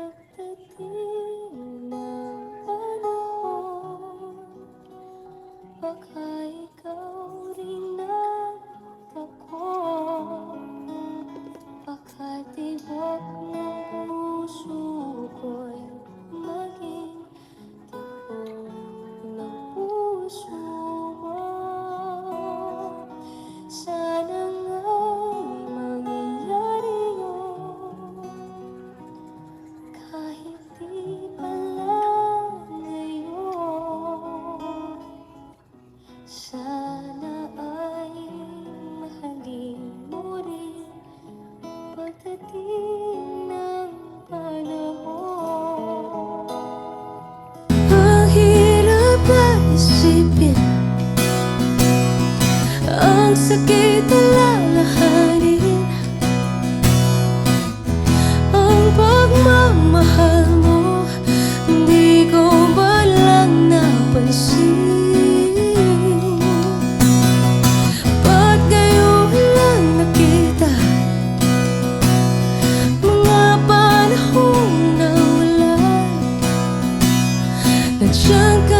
Pagdating ng panahon Baka ikaw rin nagtako Baka Pagdating ng panahon. Ang hirap Ang sakit na 整个